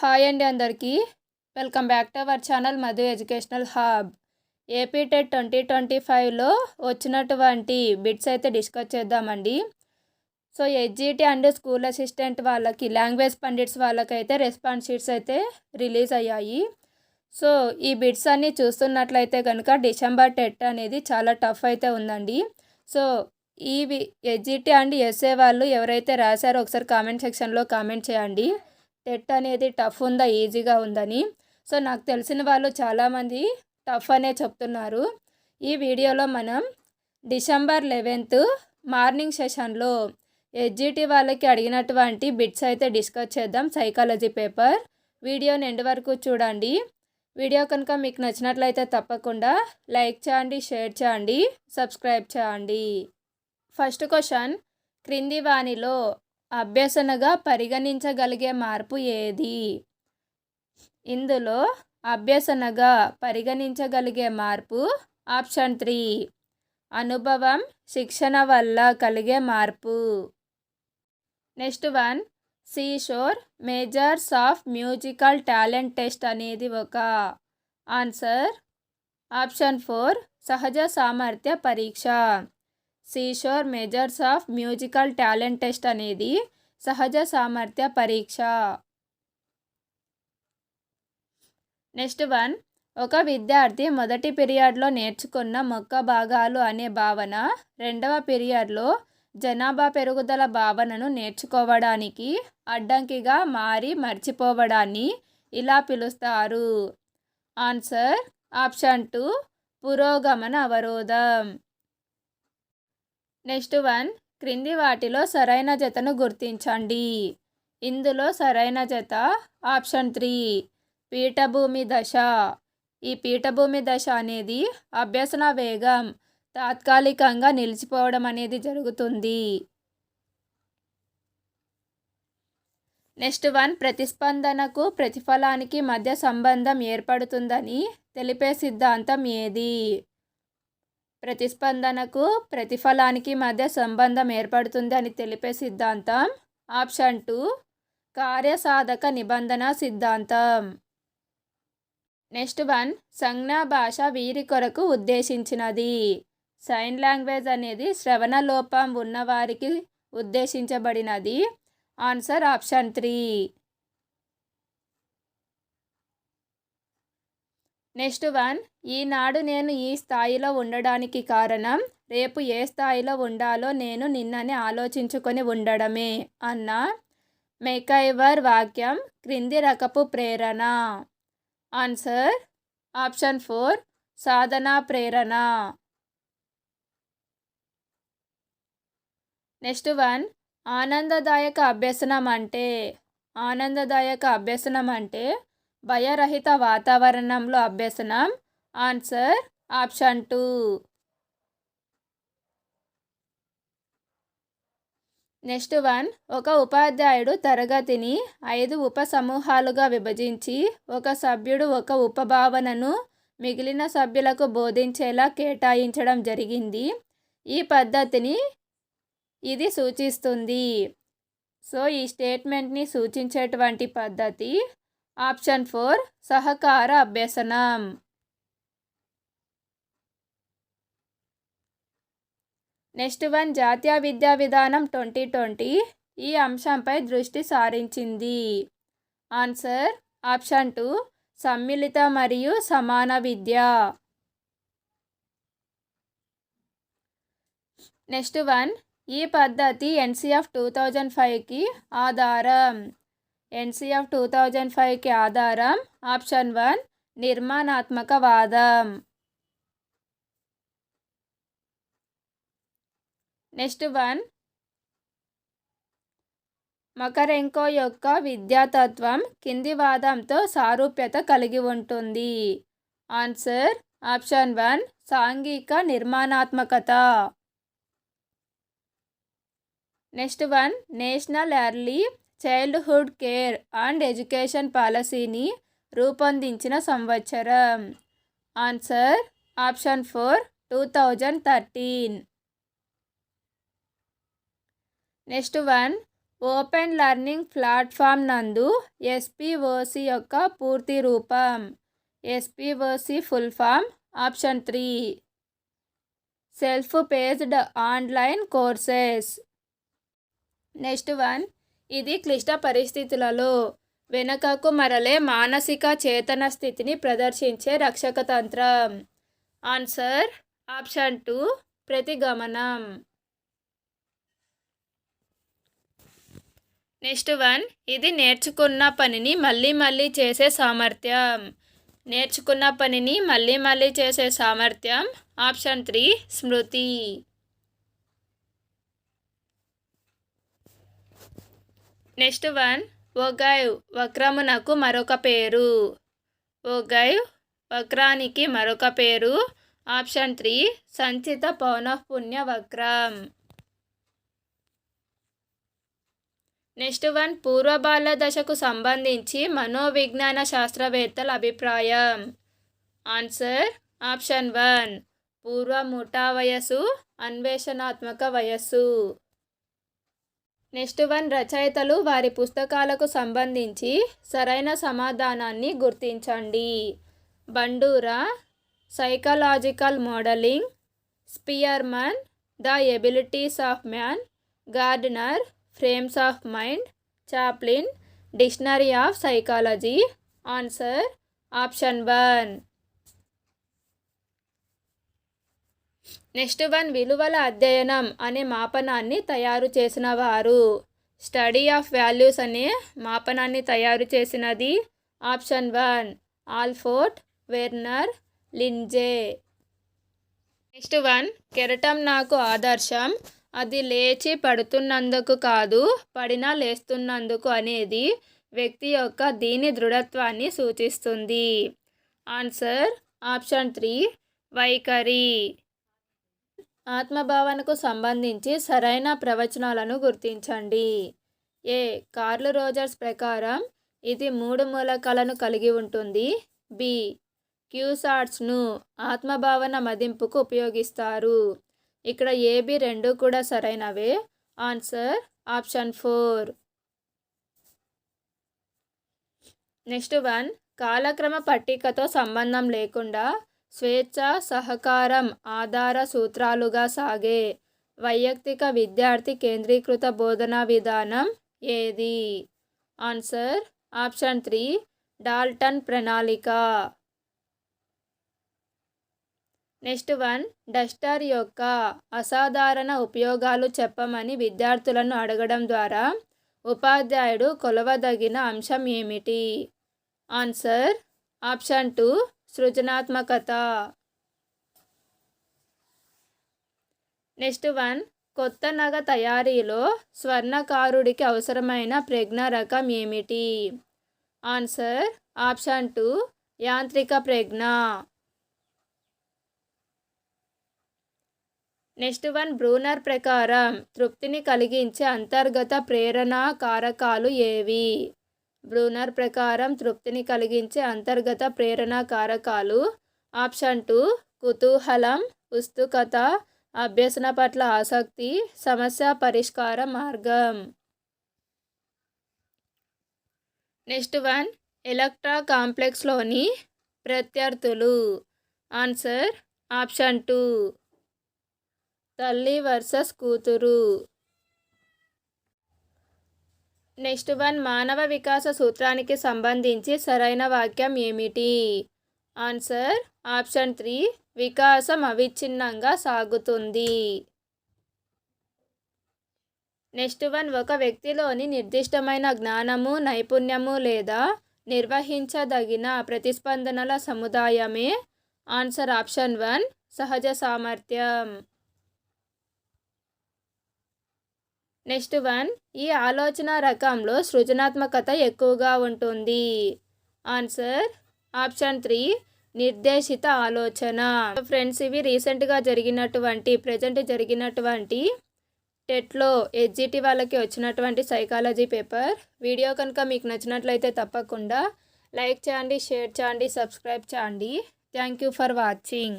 Hi అండి అందరికీ. Welcome back to our channel Madhu educational hub. AP TET twenty twenty ఫైవ్లో వచ్చినటువంటి bits అయితే డిస్కస్ చేద్దామండి. So HGT and school assistant వాళ్ళకి లాంగ్వేజ్ పండిట్స్ వాళ్ళకైతే రెస్పాన్స్ షీట్స్ అయితే రిలీజ్ అయ్యాయి. సో ఈ బిట్స్ అన్నీ చూస్తున్నట్లయితే కనుక డిసెంబర్ టెట్ అనేది చాలా టఫ్ అయితే ఉందండి. సో ఈ హెచ్జిటి అండ్ ఎస్ఏ వాళ్ళు ఎవరైతే రాశారో ఒకసారి కామెంట్ సెక్షన్లో కామెంట్ చేయండి. టెట్ అనేది టఫ్ ఉందా ఈజీగా ఉందని. సో నాకు తెలిసిన వాళ్ళు చాలామంది టఫ్ అనే చెప్తున్నారు. ఈ వీడియోలో మనం డిసెంబర్ లెవెన్త్ మార్నింగ్ సెషన్లో హెచ్జిటి వాళ్ళకి అడిగినటువంటి బిట్స్ అయితే డిస్కస్ చేద్దాం. సైకాలజీ పేపర్ వీడియోని ఎండ్ వరకు చూడండి. వీడియో కనుక మీకు నచ్చినట్లయితే తప్పకుండా లైక్ చేయండి షేర్ చేయండి సబ్స్క్రైబ్ చేయండి. ఫస్ట్ క్వశ్చన్ క్రింది వాణిలో అభ్యసనగా పరిగణించగలిగే మార్పు ఏది? ఇందులో అభ్యసనగా పరిగణించగలిగే మార్పు ఆప్షన్ త్రీ. అనుభవం శిక్షణ వల్ల కలిగే మార్పు. Next one. Seashore measures of musical talent test అనేది ఒక ఆన్సర్. Option four. సహజ సామర్థ్య పరీక్ష. Seashore measures of musical talent test అనేది సహజ సామర్థ్య పరీక్ష. నెక్స్ట్ వన్ ఒక విద్యార్థి మొదటి పీరియడ్లో నేర్చుకున్న మొక్క భాగాలు అనే భావన రెండవ పీరియడ్లో జనాభా పెరుగుదల భావనను నేర్చుకోవడానికి అడ్డంకిగా మారి మర్చిపోవడాన్ని ఇలా పిలుస్తారు. ఆన్సర్ ఆప్షన్ టూ పురోగమన అవరోధం. నెక్స్ట్ వన్ క్రింది వాటిలో సరైన జతను గుర్తించండి. ఇందులో సరైన జత ఆప్షన్ త్రీ పీఠభూమి దశ. ఈ పీఠభూమి దశ అనేది అభ్యసన వేగం తాత్కాలికంగా నిలిచిపోవడం అనేది జరుగుతుంది. నెక్స్ట్ వన్ ప్రతిస్పందనకు ప్రతిఫలానికి మధ్య సంబంధం ఏర్పడుతుందని తెలిపే సిద్ధాంతం ఏది? ప్రతిస్పందనకు ప్రతిఫలానికి మధ్య సంబంధం ఏర్పడుతుంది అని తెలిపే సిద్ధాంతం. ఆప్షన్ టూ కార్యసాధక నిబంధన సిద్ధాంతం. నెక్స్ట్ వన్ సంజ్ఞా భాష వీరి కొరకు ఉద్దేశించినది. సైన్ లాంగ్వేజ్ అనేది శ్రవణ లోపం ఉన్నవారికి ఉద్దేశించబడినది. Answer option three. Next one ఈనాడు నేను ఈ స్థాయిలో ఉండడానికి కారణం రేపు ఏ స్థాయిలో ఉండాలో నేను నిన్ననే ఆలోచించుకొని ఉండడమే అన్న మెకైవర్ వాక్యం క్రింది రకపు ప్రేరణ. ఆన్సర్ ఆప్షన్ ఫోర్ సాధనా ప్రేరణ. నెక్స్ట్ వన్ ఆనందదాయక అభ్యసనం అంటే ఆనందదాయక అభ్యసనం అంటే భయరహిత వాతావరణంలో అభ్యసనం. Answer option two next one ఒక ఉపాధ్యాయుడు తరగతిని ఐదు ఉప సమూహాలుగా విభజించి ఒక సభ్యుడు ఒక ఉపభావనను మిగిలిన సభ్యులకు బోధించేలా కేటాయించడం జరిగింది. ఈ పద్ధతిని ఇది సూచిస్తుంది. సో ఈ స్టేట్మెంట్ని సూచించేటువంటి పద్ధతి ఆప్షన్ ఫోర్ సహకార అభ్యసనం. నెక్స్ట్ వన్ జాతీయ విద్యా విధానం ట్వంటీ ట్వంటీ. ఈ అంశంపై దృష్టి సారించింది. ఆన్సర్ ఆప్షన్ టూ సమ్మిళిత మరియు సమాన విద్య. నెక్స్ట్ వన్ ఈ పద్ధతి ఎన్సిఎఫ్ టూ థౌజండ్ ఫైవ్కి ఆధారం. ఎన్సిఎఫ్ టూ థౌజండ్ ఫైవ్కి ఆధారం. ఆప్షన్ వన్ నిర్మాణాత్మక వాదం నెక్స్ట్ వన్ మకరెంకో యొక్క విద్యాతత్వం కింది వాదంతో సారూప్యత కలిగి ఉంటుంది. ఆన్సర్ ఆప్షన్ వన్ సాంఘిక నిర్మాణాత్మకత. Next one national early childhood care and education పాలసీని రూపొందించిన సంవత్సరం. Answer option four two thousand thirteen. Next one open learning platform నందు ఎస్పిఓసి యొక్క పూర్తి రూపం. SPOC full form option three. Self paced online courses. Next one ఇది క్లిష్ట పరిస్థితులలో వెనుకకు మరలే మానసిక చేతన స్థితిని ప్రదర్శించే రక్షక తంత్రం. ఆన్సర్ ఆప్షన్ టూ ప్రతిగమనం. నెక్స్ట్ వన్ ఇది నేర్చుకున్న పనిని మళ్ళీ మళ్ళీ చేసే సామర్థ్యం. నేర్చుకున్న పనిని మళ్ళీ మళ్ళీ చేసే సామర్థ్యం. ఆప్షన్ త్రీ స్మృతి. నెక్స్ట్ వన్ ఒగైవ్ వక్రమునకు మరొక పేరు ఒగైవ్ వక్రానికి మరొక పేరు ఆప్షన్ త్రీ సంచిత పౌనఃపుణ్య వక్రం నెక్స్ట్ వన్ పూర్వబాల దశకు సంబంధించి మనోవిజ్ఞాన శాస్త్రవేత్తల అభిప్రాయం ఆన్సర్ ఆప్షన్ వన్ పూర్వ ముఠా వయస్సు అన్వేషణాత్మక వయస్సు నెక్స్ట్ వన్ రచయితలు వారి పుస్తకాలకు సంబంధించి సరైన సమాధానాన్ని గుర్తించండి. Bandura psychological modelling Spearman the abilities of man Gardner frames of mind Chaplin dictionary of psychology. Answer option one. Next one విలువల అధ్యయనం అనే మాపనాన్ని తయారు చేసిన వారు స్టడీ ఆఫ్ వాల్యూస్ అనే మాపనాన్ని తయారు చేసినది option one Allport Vernon Lindzey. Next one కెరటం నాకు ఆదర్శం. అది లేచి పడుతున్నందుకు కాదు పడినా లేస్తున్నందుకు అనేది వ్యక్తి యొక్క దీని దృఢత్వాన్ని సూచిస్తుంది. ఆన్సర్ ఆప్షన్ త్రీ వైఖరి. ఆత్మభావనకు సంబంధించి సరైన ప్రవచనాలను గుర్తించండి. ఏ. కార్లు రోజర్స్ ప్రకారం ఇది మూడు మూలకాలను కలిగి ఉంటుంది. బి. క్యూసార్ట్స్ను ఆత్మభావన మదింపుకు ఉపయోగిస్తారు. ఇక్కడ ఏబి రెండు కూడా సరైనవే. Answer option four. Next one. కాలక్రమ పట్టికతో సంబంధం లేకుండా స్వేచ్ఛ సహకారం ఆధార సూత్రాలుగా సాగే వైయక్తిక విద్యార్థి కేంద్రీకృత బోధనా విధానం ఏది? ఆన్సర్ ఆప్షన్ త్రీ డాల్టన్ ప్రణాళిక. నెక్స్ట్ వన్ డస్టర్ యొక్క అసాధారణ ఉపయోగాలు చెప్పమని విద్యార్థులను అడగడం ద్వారా ఉపాధ్యాయుడు కొలవదగిన అంశం ఏమిటి? ఆన్సర్ ఆప్షన్ టూ సృజనాత్మకత. నెక్స్ట్ వన్ కొత్త నగ తయారీలో స్వర్ణకారుడికి అవసరమైన ప్రజ్ఞ రకం ఏమిటి? ఆన్సర్ ఆప్షన్ టూ యాంత్రిక ప్రజ్ఞ. నెక్స్ట్ వన్ బ్రూనర్ ప్రకారం తృప్తిని కలిగించే అంతర్గత ప్రేరణ కారకాలు ఏవి? బ్రూనర్ ప్రకారం తృప్తిని కలిగించే అంతర్గత ప్రేరణ కారకాలు ఆప్షన్ టూ కుతూహలం ఉత్సుకత అభ్యసన పట్ల ఆసక్తి సమస్య పరిష్కార మార్గం. నెక్స్ట్ వన్ ఎలక్ట్రా కాంప్లెక్స్లోని ప్రత్యర్థులు. ఆన్సర్ ఆప్షన్ టూ తల్లి వర్సెస్ కూతురు. నెక్స్ట్ వన్ మానవ వికాస సూత్రానికి సంబంధించి సరైన వాక్యం ఏమిటి? ఆన్సర్ ఆప్షన్ త్రీ వికాసం అవిచ్ఛిన్నంగా సాగుతుంది. నెక్స్ట్ వన్ ఒక వ్యక్తిలోని నిర్దిష్టమైన జ్ఞానము నైపుణ్యము లేదా నిర్వహించదగిన ప్రతిస్పందనల సముదాయమే. ఆన్సర్ ఆప్షన్ వన్ సహజ సామర్థ్యం. నెక్స్ట్ వన్ ఈ ఆలోచన రకంలో సృజనాత్మకత ఎక్కువగా ఉంటుంది. ఆన్సర్ ఆప్షన్ త్రీ నిర్దేశిత ఆలోచన. ఫ్రెండ్స్ ఇవి రీసెంట్గా జరిగినటువంటి ప్రజెంట్ జరిగినటువంటి టెట్లో ఎడ్జిటి వాళ్ళకి వచ్చినటువంటి సైకాలజీ పేపర్. వీడియో కనుక మీకు నచ్చినట్లయితే తప్పకుండా లైక్ చేయండి షేర్ చేయండి సబ్స్క్రైబ్ చేయండి. Thank you for watching.